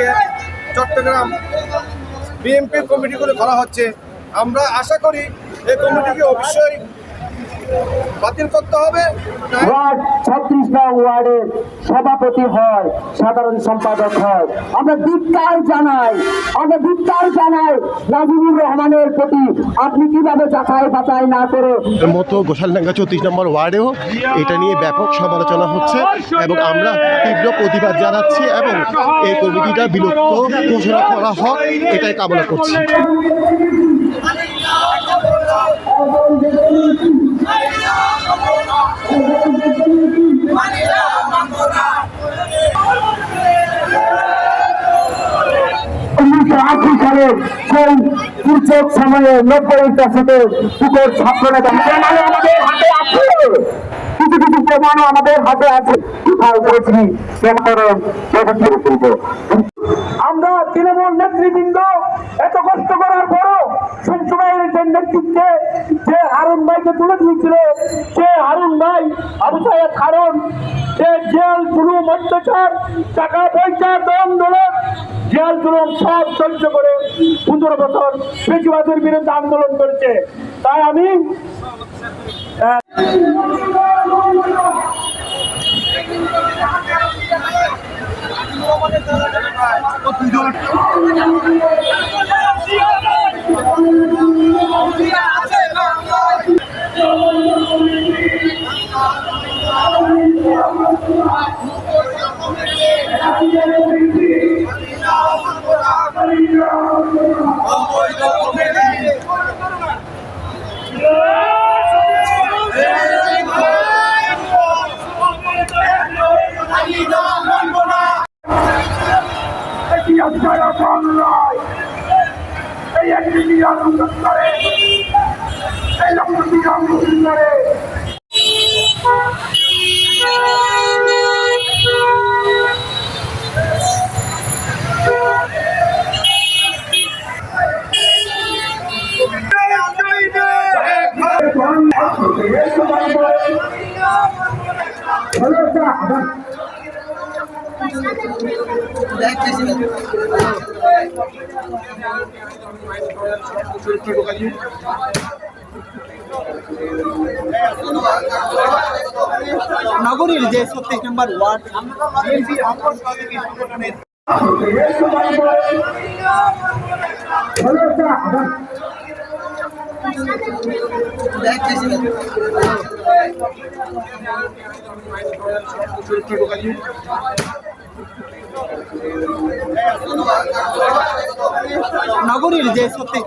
দিয়ে চট্টগ্রাম বিএমপির কমিটিগুলো করা হচ্ছে। আমরা আশা করি এই কমিটিকে অবশ্যই বাতিল করতে হবে। ওয়ার্ড ছত্রিশ নং ওয়ার্ডের সভাপতি হয় সাধারণ সম্পাদক হয়। আমরা ধিক্কার জানাই আমরা ধিক্কার জানাই নাজিবুর রহমানের প্রতি। আপনি কীভাবে যাচাই বাছাই না করে মতো গোসালডাঙ্গা চৌত্রিশ নম্বর ওয়ার্ডেও এটা নিয়ে ব্যাপক সমালোচনা হচ্ছে এবং আমরা তীব্র প্রতিবাদ জানাচ্ছি এবং এই কমিটিটা বিলুপ্ত ঘোষণা করা হোক এটাই কামনা করছি। আশি সালের সেই দুর্যোগ সময়ে নব্বই দশকে পুকুর ছাত্র নেতা। আমাদের হাতে আছে। কিছু কিছু প্রমাণও আমাদের হাতে আছে। আমরা তৃণমূল নেতৃবৃন্দ, এত কষ্ট করার পরও সবসময়ের যে নেতৃত্বে যে হারুন ভাইকে তুলে দিয়েছিল, সে হারুন ভাই আবু হারুন সে জেল জুলুম অত্যাচার টাকা পয়সা দম দোলন জেল জুলুম সব সহ্য করে পনেরো বছর বেশিবাদের বিরুদ্ধে আন্দোলন করেছে। তাই আমি কম নয় এই একটি বিরাম করে এই লক্ষ্য বিরাম করে নগরীর যে ছত্রিশ নম্বর ওয়ার্ড। বিএনপির অঙ্গ সহযোগী সংগঠনের নগরীর যে ছত্রিশ